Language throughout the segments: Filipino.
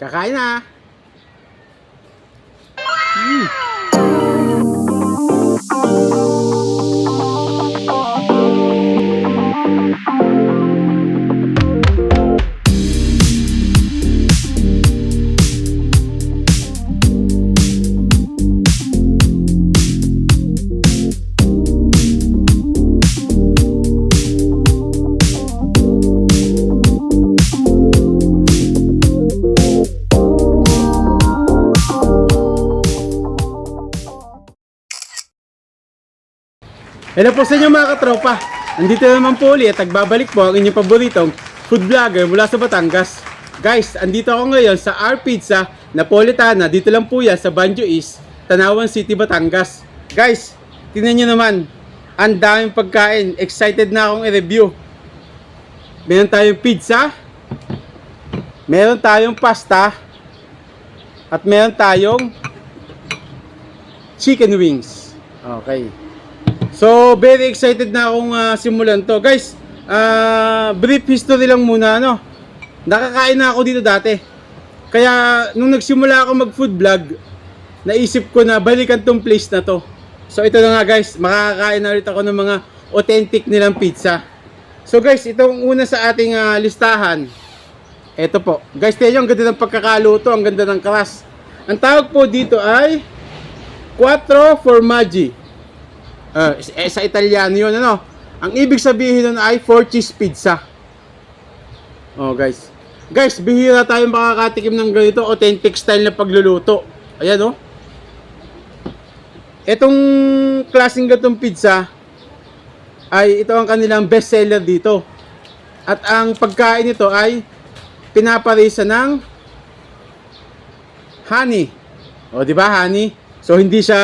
Kakain na. Hello po sa inyo mga katropa. Andito naman po ulit at nagbabalik po ang inyong paboritong food vlogger mula sa Batangas. Guys, andito ako ngayon sa R Pizza Napolitana. Dito lang po yan sa Banjo East, Tanawan City, Batangas. Guys, tingnan nyo naman. Ang daming pagkain. Excited na akong i-review. Meron tayong pizza. Meron tayong pasta. At meron tayong chicken wings. Okay. So, very excited na akong ah, simulan to. Guys, ah, brief history lang muna, ano. Nakakain na ako dito dati. Kaya, nung nagsimula ako mag-food vlog, naisip ko na balikan tong place na to. So, ito na nga guys, makakakain na ulit ako ng mga authentic nilang pizza. So guys, itong una sa ating ah, listahan, ito po. Guys, nyo, ang ganda ng pagkakaluto, ang ganda ng karas. Ang tawag po dito ay Quattro Formaggi. Ah, eh, sa Italiano yun, ano? Ang ibig sabihin nun ay 4 cheese pizza. Oh, guys. Guys, bihira tayo makakatikim ng ganito, authentic style na pagluluto. Ayan, oh. Itong klaseng gatong pizza ay ito ang kanilang best seller dito. At ang pagkain nito ay pinaparisa ng honey. O, di ba, honey? So, hindi siya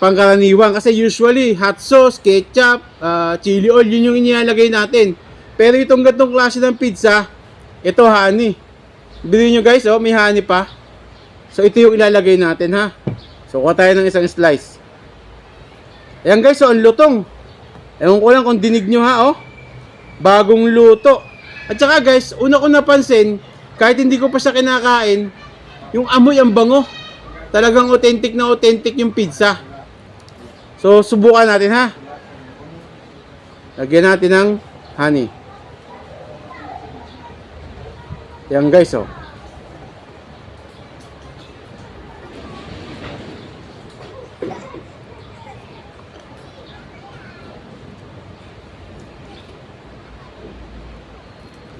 pangkaraniwan kasi usually hot sauce, ketchup, ah, chili oil, yun yung inilalagay natin. Pero itong gatong klase ng pizza, ito honey. Bili nyo guys, oh, may honey pa. So ito yung ilalagay natin ha. So kuha tayo ng isang slice. Ayan guys, oh, ang lutong. Ewan ko lang kung dinig nyo ha, oh. Bagong luto. At saka guys, una ko napansin, kahit hindi ko pa siya kinakain, yung amoy ang bango. Talagang authentic na authentic yung pizza. So, subukan natin ha. Lagyan natin ng honey. Yan guys, oh.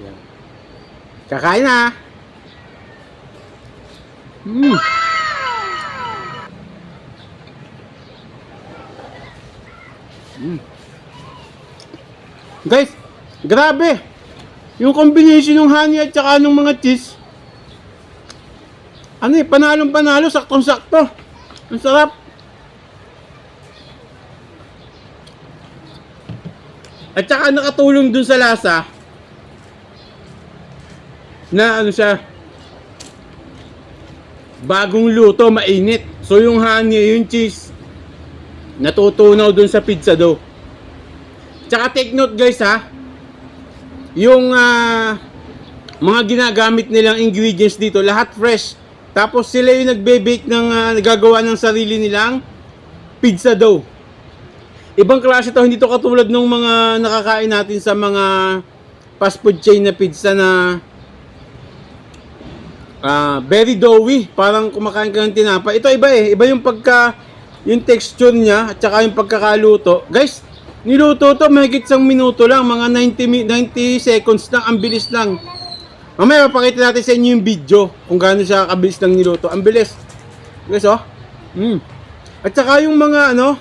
Yan. Kakain na. Mm. Guys, grabe. Yung combination ng honey at saka ng mga cheese. Ano eh, panalong panalo, saktong sakto. Ang sarap. At saka nakatulong dun sa lasa na ano siya bagong luto, mainit. So yung honey, yung cheese natutunaw dun sa pizza dough. Tsaka take note guys ha, yung ah, mga ginagamit nilang ingredients dito, lahat fresh. Tapos sila yung nagbe-bake ng ah, nagagawa ng sarili nilang pizza dough. Ibang klase to, hindi to katulad ng mga nakakain natin sa mga fast food chain na pizza na ah, very doughy, parang kumakain ka ng tinapa. Ito iba eh, iba yung pagka yung texture niya at saka yung pagkakaluto. Guys, niluto to mahigit isang minuto lang, mga 90 mi- 90 seconds lang, ang bilis lang. Mamaya papakita natin sa inyo yung video kung gaano siya kabilis lang niluto. Ang bilis. Guys, oh. Mm. At saka yung mga ano,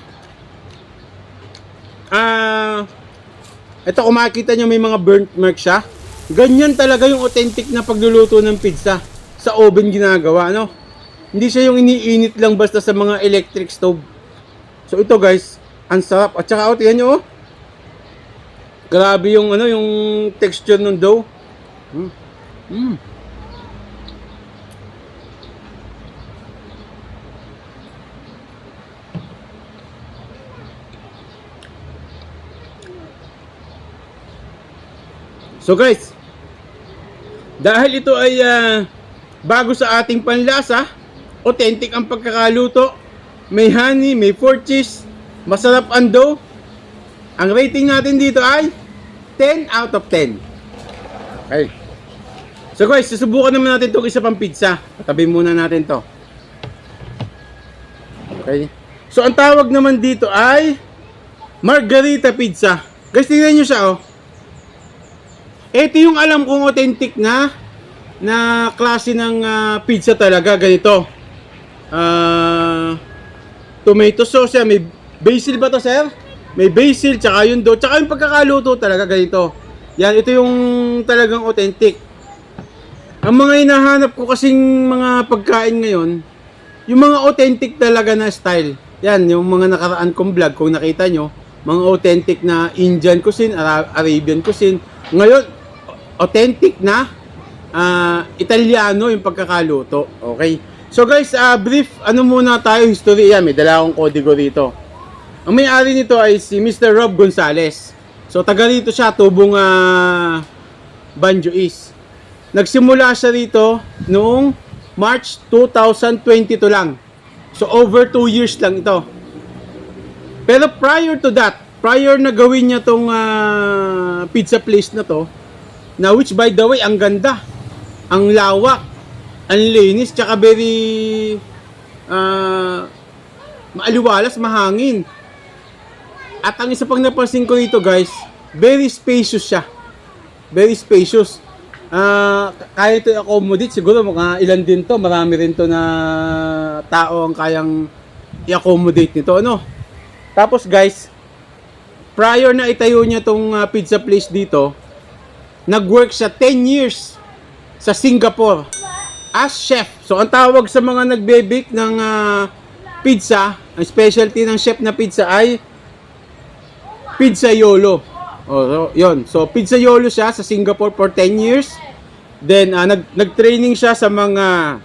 ah, ito kung makikita nyo may mga burnt mark siya. Ganyan talaga yung authentic na pagluluto ng pizza. Sa oven ginagawa, no? Hindi siya yung iniinit lang basta sa mga electric stove. So ito guys, ang sarap. At saka, oh, tingnan nyo, oh. Grabe yung, ano, yung texture ng dough. Mm. Mm. So guys, dahil ito ay ah, bago sa ating panlasa, authentic ang pagkakaluto, may honey, may pork cheese, masarap ang dough. Ang rating natin dito ay 10 out of 10. Okay. So guys, susubukan naman natin itong isa pang pizza. Tabi muna natin to. Okay. So ang tawag naman dito ay Margarita Pizza. Guys, tingnan nyo siya oh. Ito yung alam kong authentic na na klase ng ah, pizza talaga ganito. Ah tomato sauce yan. May basil ba to, sir? May basil, tsaka yung dough, tsaka yung pagkakaluto talaga ganito. Yan, ito yung talagang authentic. Ang mga hinahanap ko kasing mga pagkain ngayon, yung mga authentic talaga na style. Yan, yung mga nakaraan kong vlog, kung nakita nyo, mga authentic na Indian cuisine, Ara- Arabian cuisine. Ngayon, authentic na ah, Italiano yung pagkakaluto. Okay? So guys, ah, brief, ano muna tayo, history yan. May dala akong kodigo rito. Ang may-ari nito ay si Mr. Rob Gonzales. So taga rito siya, tubong ah, Banjo East. Nagsimula siya rito noong March 2022 lang. So over 2 years lang ito. Pero prior to that, prior na gawin niya tong ah, pizza place na to, na which by the way, ang ganda. Ang lawak. Ang linis, tsaka very ah, maaliwalas, mahangin. At ang isa pang napansin ko dito guys, very spacious siya. Very spacious. Ah, kaya ito i-accommodate siguro mga ilan din to, marami rin to na tao ang kayang i-accommodate nito, ano? Tapos guys, prior na itayo niya tong ah, pizza place dito, nag-work siya 10 years sa Singapore as chef. So ang tawag sa mga nagbe-bake ng ah, pizza, ang specialty ng chef na pizza ay Pizza Yolo. Oh, so, yun. So, Pizza Yolo siya sa Singapore for 10 years. Then, ah, nag, nag-training siya sa mga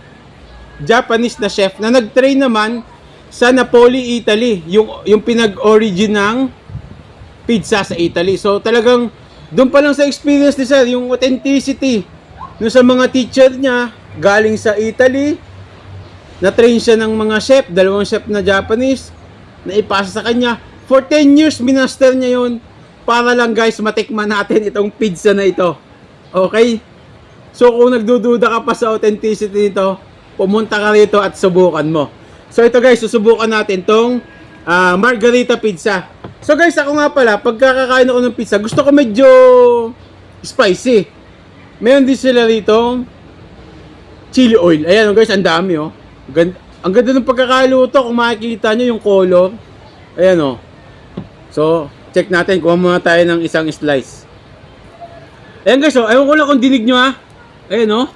Japanese na chef na nag-train naman sa Napoli, Italy. Yung, yung pinag-origin ng pizza sa Italy. So, talagang doon pa lang sa experience ni Sir, yung authenticity no sa mga teacher niya galing sa Italy, na-train siya ng mga chef, dalawang chef na Japanese, na ipasa sa kanya. For 10 years, minaster niya yun para lang guys, matikman natin itong pizza na ito. Okay? So kung nagdududa ka pa sa authenticity nito, pumunta ka rito at subukan mo. So ito guys, susubukan natin tong ah, margarita pizza. So guys, ako nga pala, pagkakakain ako ng pizza, gusto ko medyo spicy. Meron din sila rito chili oil. Ayan oh, guys, ang dami oh. Gan- ang ganda ng pagkakaluto kung makikita nyo yung color. Ayan oh. So, check natin. Kuha muna tayo ng isang slice. Ayan guys, oh. Ewan ko lang kung dinig nyo ha. Ayan oh.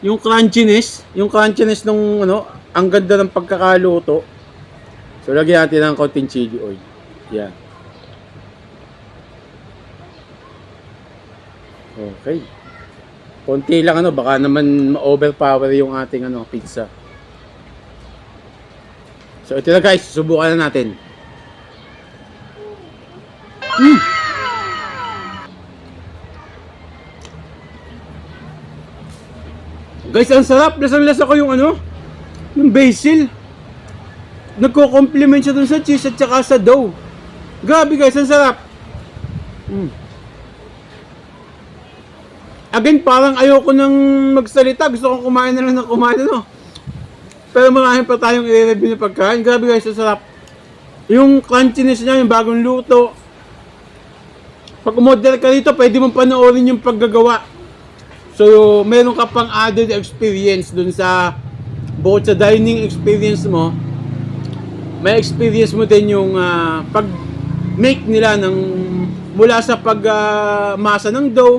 Yung crunchiness. Yung crunchiness nung ano. Ang ganda ng pagkakaluto. So, lagyan natin ng konting chili oil. Yan. Okay. Konti lang ano, baka naman ma-overpower yung ating ano, pizza. So ito na guys, subukan na natin. Mm. Guys, ang sarap. Lasang-lasa ko yung ano, yung basil. Nagko-complement siya dun sa cheese at saka sa dough. Grabe guys, ang sarap. Mm. Again, parang ayoko nang magsalita. Gusto kong kumain na lang ng kumain, ano. Pero marami pa tayong i-review na pagkain. Grabe guys, ang sarap. Yung crunchiness niya, yung bagong luto. Pag umorder ka dito, pwede mong panoorin yung paggagawa. So, meron ka pang added experience dun sa bukod sa dining experience mo, may experience mo din yung ah, pag make nila ng mula sa pag ah, masa ng dough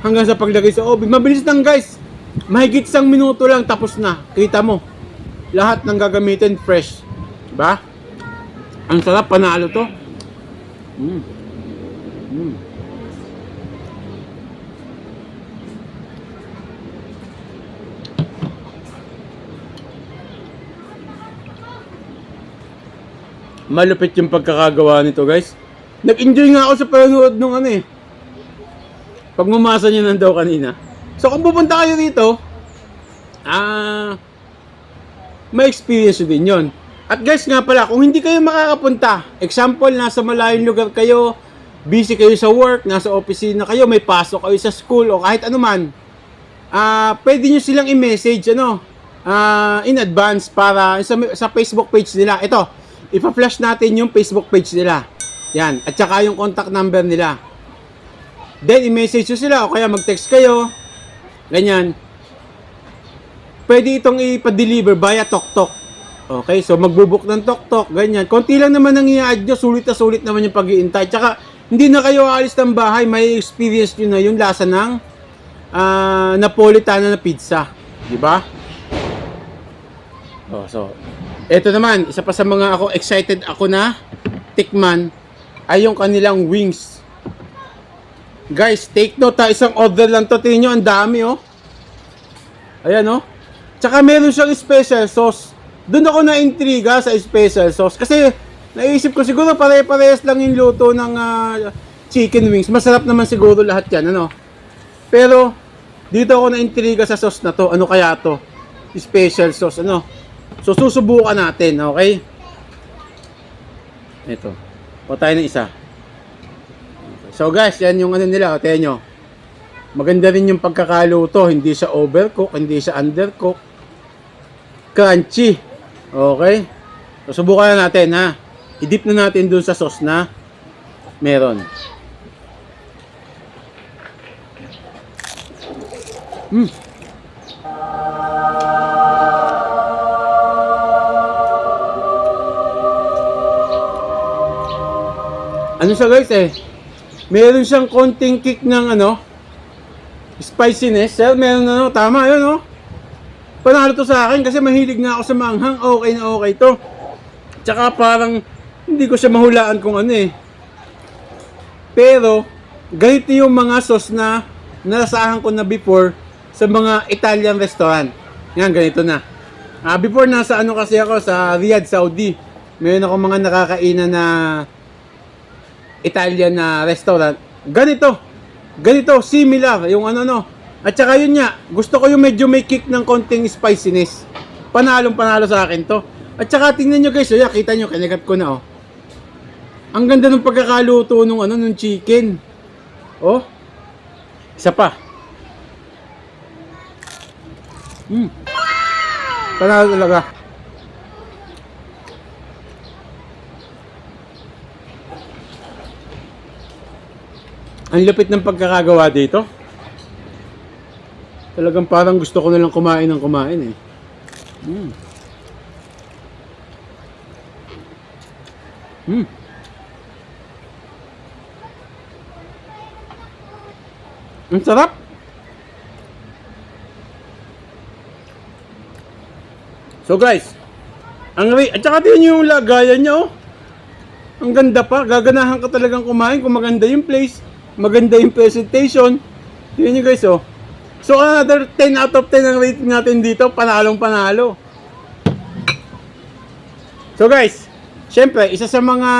hanggang sa paglagay sa oven. Mabilis lang guys. Mahigit isang minuto lang tapos na. Kita mo. Lahat ng gagamitin fresh. Diba? Ang sarap panalo to. Mm. Mm. Malupit yung pagkakagawa nito guys. Nag-enjoy nga ako sa panonood nung ano eh. Pag mamasa niya ng daw kanina. So kung pupunta kayo dito, ah, may experience din yon. At guys nga pala, kung hindi kayo makakapunta, example, nasa malayong lugar kayo, busy kayo sa work, nasa opisina kayo, may pasok kayo sa school o kahit anuman, ah, pwede nyo silang i-message, ano, ah, in advance para sa, sa Facebook page nila. Ito, ipa-flash natin yung Facebook page nila. Yan, at saka yung contact number nila. Then, i-message nyo sila o kaya mag-text kayo. Ganyan. Pwede itong ipa-deliver via TokTok. Okay, so magbubuk ng TokTok, ganyan. Konti lang naman ang i-add nyo, sulit na sulit naman yung pag-iintay. Tsaka, hindi na kayo aalis ng bahay, may experience nyo na yung lasa ng ah, Napolitana na pizza. Di ba? Oh, so, eto naman, isa pa sa mga ako excited ako na tikman ay yung kanilang wings. Guys, take note ha, isang order lang to. Tingnan nyo, ang dami oh. Ayan oh. Tsaka meron siyang special sauce. Doon ako na-intriga sa special sauce. Kasi naisip ko siguro pare-parehas lang yung luto ng ah, chicken wings. Masarap naman siguro lahat yan, ano. Pero, dito ako na-intriga sa sauce na to. Ano kaya to? Special sauce, ano. So, susubukan natin, okay? Ito. O tayo ng isa. So guys, yan yung ano nila, tayo nyo. Maganda rin yung pagkakaluto, hindi siya overcook, hindi siya undercook. Crunchy. Okay? So subukan na natin ha. I-dip na natin dun sa sauce na meron. Mm. Ano siya guys eh? Meron siyang konting kick ng ano, spiciness. Sir, meron ano, tama yun oh. Panalo to sa akin kasi mahilig nga ako sa manghang. Okay na okay to. Tsaka parang hindi ko siya mahulaan kung ano eh. Pero, ganito yung mga sauce na nasasahan ko na before sa mga Italian restaurant. Yan, ganito na. Ah, before nasa ano kasi ako sa Riyadh, Saudi. Meron ako mga nakakainan na Italian na restaurant. Ganito. Ganito, similar. Yung ano no. At saka yun nga, gusto ko yung medyo may kick ng konting spiciness. Panalong panalo sa akin to. At saka tingnan nyo guys, oh, yeah, kita nyo, kinagat ko na oh. Ang ganda ng pagkakaluto nung ano, nung chicken. Oh. Isa pa. Hmm. Panalo talaga. Ang lupit ng pagkakagawa dito. Talagang parang gusto ko na lang kumain ng kumain eh. Mm. Mm. Ang sarap. So guys, ang re- at saka nyo yung lagayan niya oh. Ang ganda pa, gaganahan ka talagang kumain kung maganda yung place, maganda yung presentation. Tingnan nyo guys oh. So another 10 out of 10 ang rating natin dito, panalong panalo. So guys, syempre, isa sa mga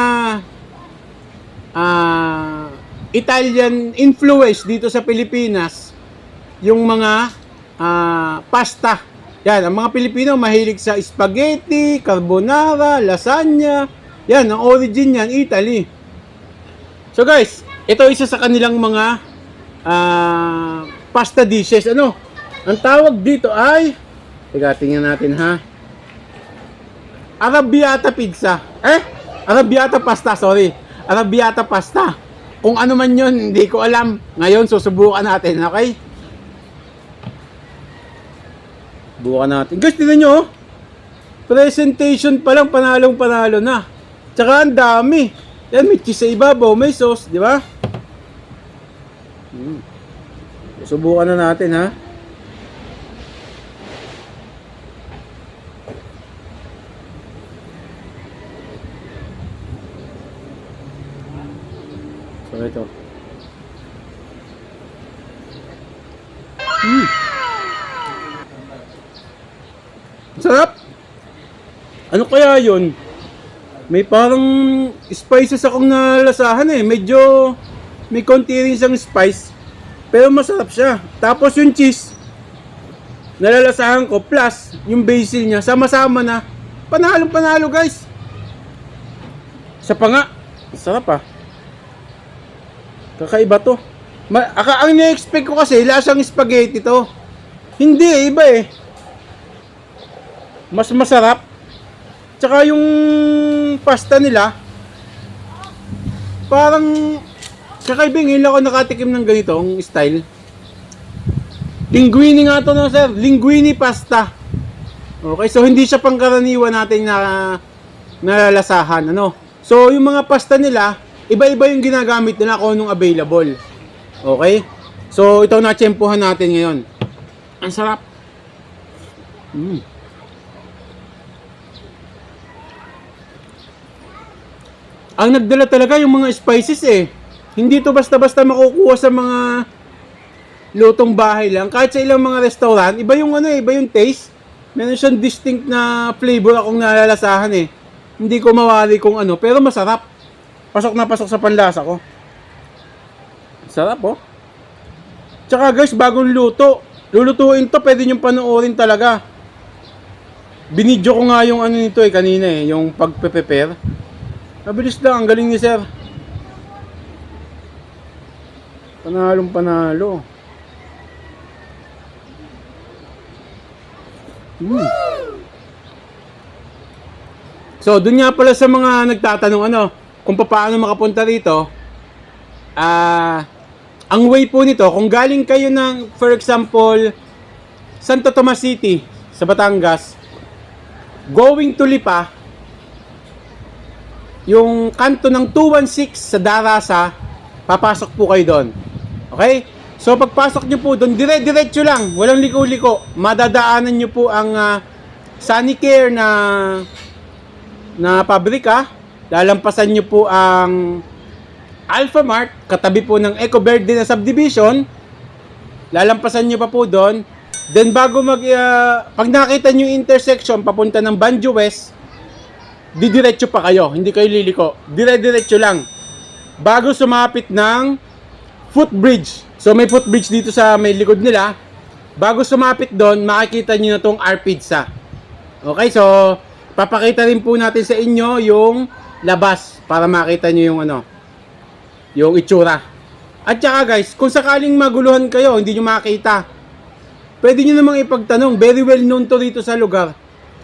ah Italian influence dito sa Pilipinas, yung mga ah, pasta. Yan, ang mga Pilipino mahilig sa spaghetti, carbonara, lasagna. Yan, ang origin yan, Italy. So guys, ito isa sa kanilang mga ah, pasta dishes. Ano? Ang tawag dito ay, teka, tingnan natin ha. Arabiata pizza. Eh? Arabiata pasta, sorry. Arabiata pasta. Kung ano man yun, hindi ko alam. Ngayon, susubukan natin, okay? Subukan natin. Guys, tignan nyo, oh. Presentation pa lang, panalong panalo na. Tsaka ang dami. Yan, may cheese sa ibabaw, may sauce, di ba? Hmm. Subukan na natin, ha? So, ito. Mm. Sarap! Ano kaya yun? May parang spices akong nalasahan eh. Medyo may konti rin siyang spice. Pero masarap siya. Tapos yung cheese. nalalasahan ko plus yung basil niya sama-sama na panalo panalo guys. Sa pa nga, sarap ah. Kakaiba to. Ma aka ang ni-expect ko kasi lasang spaghetti to. Hindi eh, iba eh. Mas masarap. Tsaka yung pasta nila parang kakaibing lang ako nakatikim ng ganitong style. Linguine nga to no sir, linguine pasta. Okay, so hindi siya pangkaraniwan natin na nalalasahan, ano. So yung mga pasta nila, iba-iba yung ginagamit nila kung anong available. Okay? So ito na tsempuhan natin ngayon. Ang sarap. Mm. Ang nagdala talaga yung mga spices eh. Hindi to basta-basta makukuha sa mga lutong bahay lang. Kahit sa ilang mga restaurant, iba yung ano eh, iba yung taste. Meron siyang distinct na flavor akong nalalasahan eh. Hindi ko mawari kung ano, pero masarap. Pasok na pasok sa panlasa ko. Sarap oh. Tsaka guys, bagong luto. Lulutuin to, pwede nyo panoorin talaga. Binidyo ko nga yung ano nito eh, kanina eh, yung pagpe-prepare. Mabilis lang, ang galing ni sir. Panalong panalo. Mm. So, dun nga pala sa mga nagtatanong ano, kung paano makapunta rito, ah, ang way po nito, kung galing kayo ng, for example, Santo Tomas City, sa Batangas, going to Lipa, yung kanto ng 216 sa Darasa, papasok po kayo doon. Okay? So pagpasok nyo po doon, dire-diretso lang, walang liko-liko. Madadaanan nyo po ang uh, Sanicare na na pabrika. Lalampasan nyo po ang Alpha Mart, katabi po ng Eco Verde na subdivision. Lalampasan nyo pa po doon. Then bago mag, uh, pag nakita nyo yung intersection papunta ng Banjo West, didiretso pa kayo, hindi kayo liliko. Dire-diretso lang. Bago sumapit ng footbridge. So may footbridge dito sa may likod nila. Bago sumapit doon, makikita niyo na tong R Pizza. Okay, so papakita rin po natin sa inyo yung labas para makita niyo yung ano, yung itsura. At saka guys, kung sakaling maguluhan kayo, hindi niyo makita. Pwede niyo namang ipagtanong, very well known to dito sa lugar.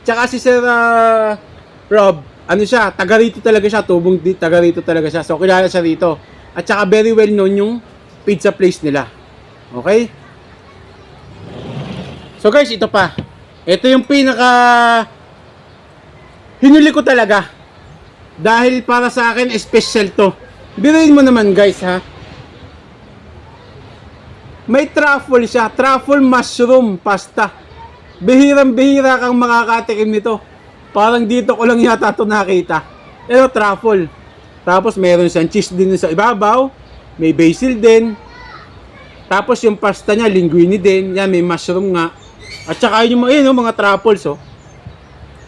Tsaka si Sir ah, Rob, ano siya, taga rito talaga siya, tubong taga rito talaga siya. So kilala siya rito. At saka very well known yung pizza place nila. Okay? So guys, ito pa. Ito yung pinaka hinuli ko talaga. Dahil para sa akin, special to. Biruin mo naman guys ha. May truffle siya. Truffle mushroom pasta. Bihirang-bihira kang makakatikim nito. Parang dito ko lang yata ito nakita. Pero truffle. Tapos meron siyang cheese din sa ibabaw. May basil din. Tapos yung pasta niya, linguine din. Yan, may mushroom nga. At saka yung mga, yun, oh, mga truffles, oh.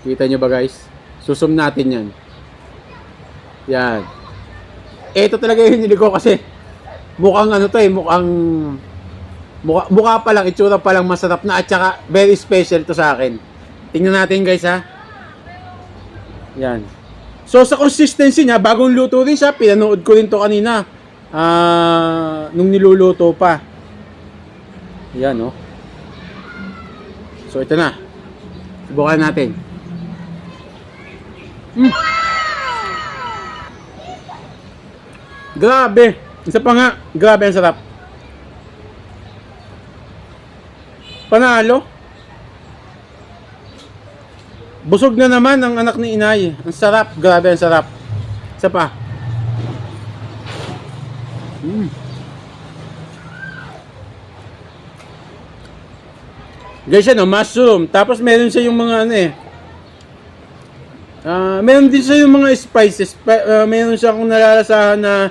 Kita nyo ba, guys? Susum natin yan. Yan. Ito talaga yung hinili ko kasi mukhang ano to eh, mukhang mukha, mukha pa lang, itsura pa lang masarap na at saka very special to sa akin. Tingnan natin guys ha. Yan. So sa consistency niya, bagong luto rin siya, pinanood ko rin to kanina. Ah, nung niluluto pa. Yan oh. So ito na. Subukan natin. Mm. Grabe. Isa pa nga, grabe ang sarap. Panalo. Busog na naman ang anak ni inay. Ang sarap, grabe ang sarap. Isa pa. Guys, ano, mushroom. Tapos meron siya yung mga ano eh. Ah, meron din siya yung mga spices. Pa, ah, meron siya kung nalalasahan na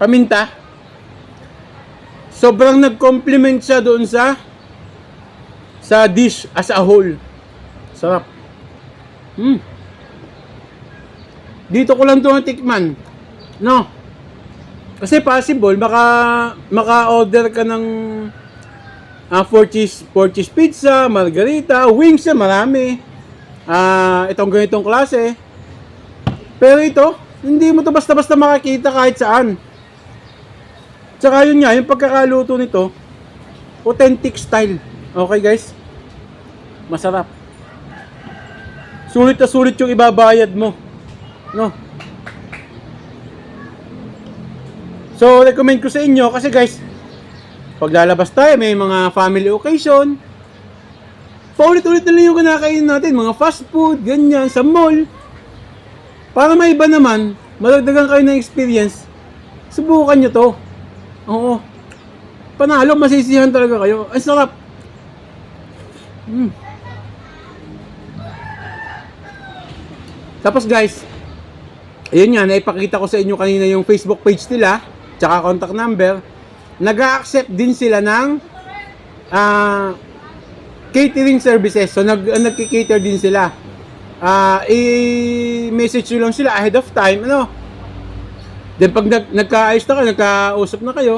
paminta. Sobrang nag-complement siya doon sa sa dish as a whole. Sarap. Hmm. Dito ko lang 'to natikman. No. Kasi possible maka maka-order ka ng Ah, four cheese, four cheese pizza, margarita, wings yan, marami. Ah, itong ganitong klase. Pero ito, hindi mo to basta-basta makakita kahit saan. Tsaka yun nga, yung pagkakaluto nito, authentic style. Okay guys? Masarap. Sulit na sulit yung ibabayad mo. No? So, recommend ko sa inyo kasi guys, pag lalabas tayo, may mga family occasion, paulit-ulit na lang yung kinakain natin, mga fast food, ganyan, sa mall. Para may iba naman, malagdagan kayo ng experience, subukan nyo to. Oo. Panalo, masisihan talaga kayo. Ang sarap. Mm. Tapos guys, ayun nga, naipakita ko sa inyo kanina yung Facebook page nila, tsaka contact number. Nag-accept din sila ng ah, catering services. So, nag, uh, nagki-cater din sila. Ah, i-message nyo lang sila ahead of time. Ano? Then, pag nag, nagkaayos na kayo, nagkausap na kayo,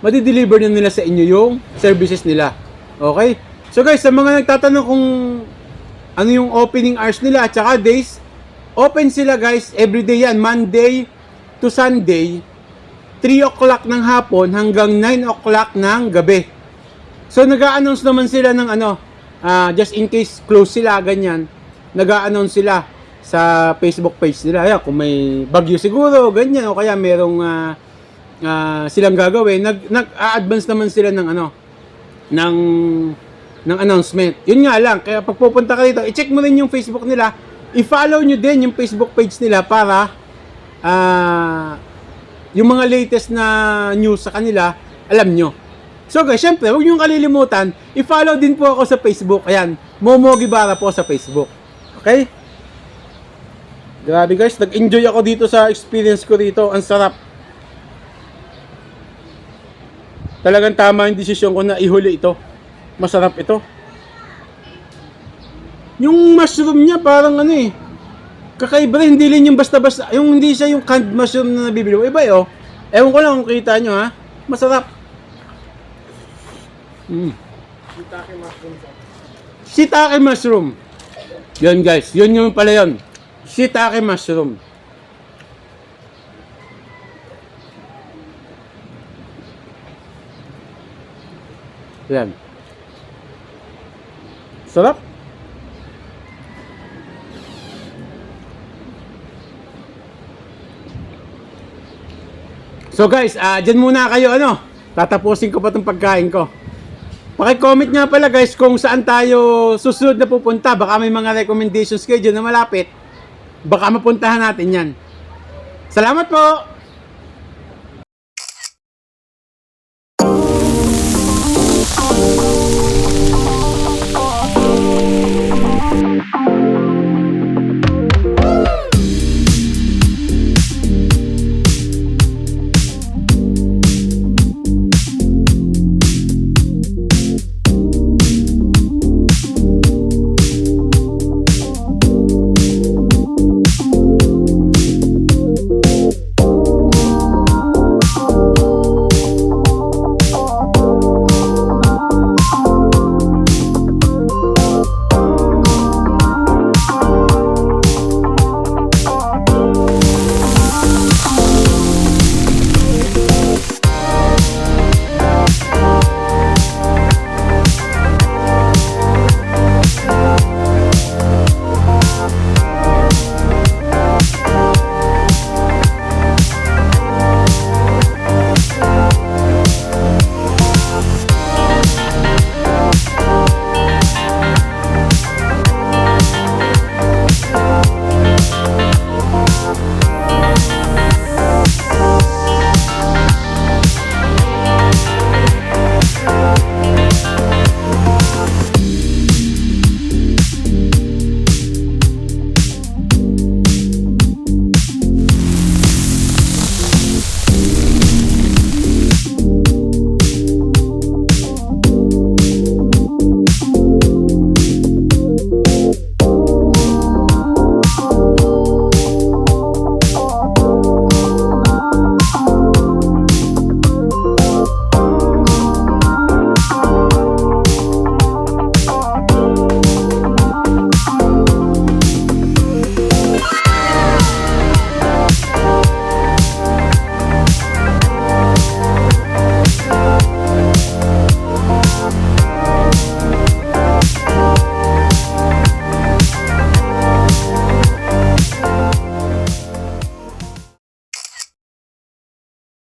madi-deliver na nila sa inyo yung services nila. Okay? So guys, sa mga nagtatanong kung ano yung opening hours nila at saka days, open sila guys, everyday yan, Monday to Sunday, 3 o'clock ng hapon hanggang 9 o'clock ng gabi. So nag-a-announce naman sila ng ano, ah, just in case close sila, ganyan, nag-a-announce sila sa Facebook page nila. Ayan, kung may bagyo siguro, ganyan, o kaya merong ah, ah, silang gagawin, nag, nag-a-advance naman sila ng ano, ng ng announcement. Yun nga lang, kaya pag pupunta ka dito, i-check mo rin yung Facebook nila, i-follow nyo din yung Facebook page nila para ah yung mga latest na news sa kanila, alam nyo. So guys, syempre, huwag nyo kalilimutan, i-follow din po ako sa Facebook. Ayan, Momo Gibara po sa Facebook. Okay? Grabe guys, nag-enjoy ako dito sa experience ko dito. Ang sarap. Talagang tama yung desisyon ko na ihuli ito. Masarap ito. Yung mushroom niya parang ano eh. Kakaiba rin, hindi rin yung basta-basta. Yung hindi siya yung canned mushroom na nabibili mo. Iba eh oh. Ewan ko lang kung kita nyo ha. Masarap. Mm. Shiitake mushroom. Yun guys, yun yung pala yun. Shiitake mushroom. Yan. Sarap. So guys, ah dyan muna kayo ano. Tatapusin ko pa tong pagkain ko. Paki-comment nga pala guys kung saan tayo susunod na pupunta. Baka may mga recommendations kayo dyan na malapit. Baka mapuntahan natin yan. Salamat po!